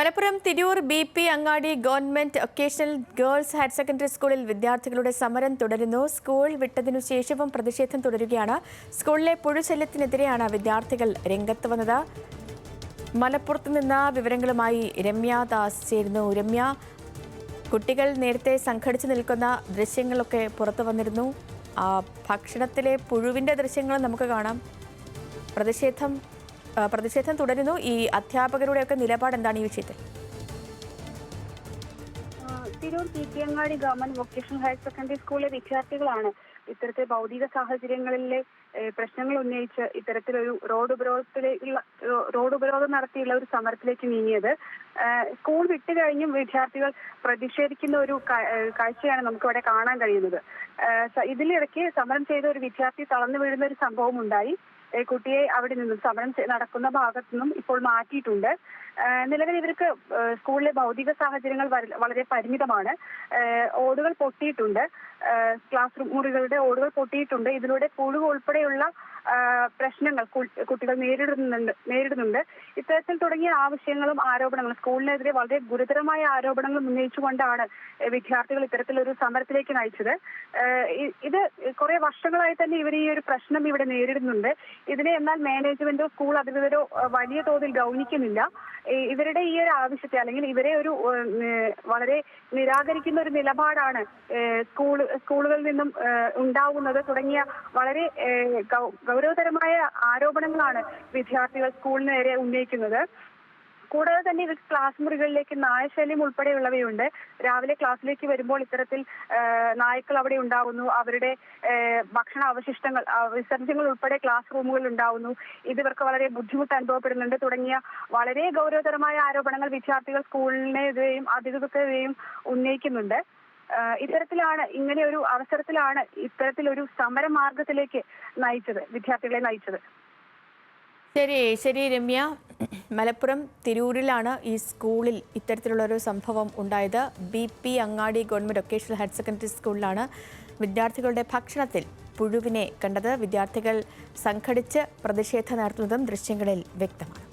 Malappuram Tirur B P Angadi government vocational girls higher secondary സ്കൂളിൽ വിദ്യാർത്ഥികളുടെ സമരം തുടരുന്നു. സ്കൂൾ വിട്ടതിനു ശേഷവും പ്രതിഷേധം തുടരുകയാണ്. സ്കൂളിലെ പുഴുശല്യത്തിനെതിരെയാണ് വിദ്യാർത്ഥികൾ രംഗത്ത് വന്നത്. മലപ്പുറത്ത് നിന്ന് വിവരങ്ങളുമായി രമ്യ ദാസ് ചേരുന്നു. രമ്യ കുട്ടികൾ നേരത്തെ സംഘടിച്ചു നിൽക്കുന്ന ദൃശ്യങ്ങളൊക്കെ പുറത്തു വന്നിരുന്നു. ഭക്ഷണത്തിലെ പുഴുവിന്റെ ദൃശ്യങ്ങൾ നമുക്ക് കാണാം. പ്രതിഷേധം പ്രതിഷേധം തുടരുന്നു. ഈ അധ്യാപകരുടെ ഒക്കെ നിലപാട് എന്താണ് ഈ വിഷയത്തിൽ? തിരൂർ അങ്ങാടി ഗവൺമെന്റ് വൊക്കേഷണൽ ഹയർ സെക്കൻഡറി സ്കൂളിലെ വിദ്യാർത്ഥികളാണ് ഇത്തരത്തെ ഭൗതിക സാഹചര്യങ്ങളിലെ പ്രശ്നങ്ങൾ ഉന്നയിച്ച് ഇത്തരത്തിലൊരു റോഡ് ഉപരോധത്തിലേക്കുള്ള റോഡ് ഉപരോധം നടത്തിയുള്ള ഒരു സമരത്തിലേക്ക് നീങ്ങിയത്. സ്കൂൾ വിട്ടു കഴിഞ്ഞും വിദ്യാർത്ഥികൾ പ്രതിഷേധിക്കുന്ന ഒരു കാഴ്ചയാണ് നമുക്ക് ഇവിടെ കാണാൻ കഴിയുന്നത്. ഇതിലിടയ്ക്ക് സമരം ചെയ്ത ഒരു വിദ്യാർത്ഥി തളർന്നു വീഴുന്ന ഒരു സംഭവം ഉണ്ടായി. കുട്ടിയെ അവിടെ നിന്നും സമരം നടക്കുന്ന ഭാഗത്തു നിന്നും ഇപ്പോൾ മാറ്റിയിട്ടുണ്ട്. നിലവിൽ ഇവർക്ക് സ്കൂളിലെ ഭൗതിക സാഹചര്യങ്ങൾ വളരെ പരിമിതമാണ്. ഓടുകൾ പൊട്ടിയിട്ടുണ്ട്. ക്ലാസ് മുറികളുടെ ഓടുകൾ പൊട്ടിയിട്ടുണ്ട്. ഇതിലൂടെ പുഴു ആ, പ്രശ്നങ്ങൾ കുട്ടികൾ നേരിടുന്നുണ്ട് നേരിടുന്നുണ്ട്. ഇത്തരത്തിൽ തുടങ്ങിയ ആവശ്യങ്ങളും ആരോപണങ്ങളും സ്കൂളിനെതിരെ വളരെ ഗുരുതരമായ ആരോപണങ്ങൾ ഉന്നയിച്ചുകൊണ്ടാണ് വിദ്യാർത്ഥികൾ ഇത്തരത്തിലൊരു സമരത്തിലേക്ക് നയിച്ചത്. ഇത് കുറെ വർഷങ്ങളായി തന്നെ ഇവർ ഈ ഒരു പ്രശ്നം ഇവിടെ നേരിടുന്നുണ്ട്. ഇതിനെ എന്നാൽ മാനേജ്മെന്റോ സ്കൂൾ അധികൃതരോ വലിയ തോതിൽ ഗൗനിക്കുന്നില്ല. ഇവരുടെ ഈ ഒരു ആവശ്യത്തെ അല്ലെങ്കിൽ ഇവരെ ഒരു വളരെ നിരാകരിക്കുന്ന ഒരു നിലപാടാണ് സ്കൂൾ സ്കൂളുകളിൽ നിന്നും ഉണ്ടാവുന്നത് തുടങ്ങിയ വളരെ ഗൗരവതരമായ ആരോപണങ്ങളാണ് വിദ്യാർത്ഥികൾ സ്കൂളിന് നേരെ ഉന്നയിക്കുന്നത്. കൂടാതെ തന്നെ ഇവർ ക്ലാസ് മുറികളിലേക്ക് നായശല്യം ഉൾപ്പെടെയുള്ളവയുണ്ട്. രാവിലെ ക്ലാസ്സിലേക്ക് വരുമ്പോൾ ഇത്തരത്തിൽ നായ്ക്കൾ അവിടെ ഉണ്ടാകുന്നു. അവരുടെ ഭക്ഷണ അവശിഷ്ടങ്ങൾ വിസർജ്യങ്ങൾ ഉൾപ്പെടെ ക്ലാസ് റൂമുകളിൽ ഉണ്ടാകുന്നു. ഇതിവർക്ക് വളരെ ബുദ്ധിമുട്ട് അനുഭവപ്പെടുന്നുണ്ട്. തുടങ്ങിയ വളരെ ഗൗരവതരമായ ആരോപണങ്ങൾ വിദ്യാർത്ഥികൾ സ്കൂളിനെതിരെയും അധികൃതരെയും ഉന്നയിക്കുന്നുണ്ട്. ഇത്തരത്തിലാണ് ഇങ്ങനെ ഒരു അവസരത്തിലാണ് ഇത്തരത്തിലൊരു സമരമാർഗത്തിലേക്ക് നയിച്ചത് വിദ്യാർത്ഥികളെ നയിച്ചത്. ശരി ശരി രമ്യ. മലപ്പുറം തിരൂരിലാണ് ഈ സ്കൂളിൽ ഇത്തരത്തിലുള്ളൊരു സംഭവം ഉണ്ടായത്. B P Angadi government vocational higher secondary സ്കൂളിലാണ് വിദ്യാർത്ഥികളുടെ ഭക്ഷണത്തിൽ പുഴുവിനെ കണ്ടത്. വിദ്യാർത്ഥികൾ സംഘടിച്ച് പ്രതിഷേധം നടത്തുന്നതും ദൃശ്യങ്ങളിൽ വ്യക്തമാണ്.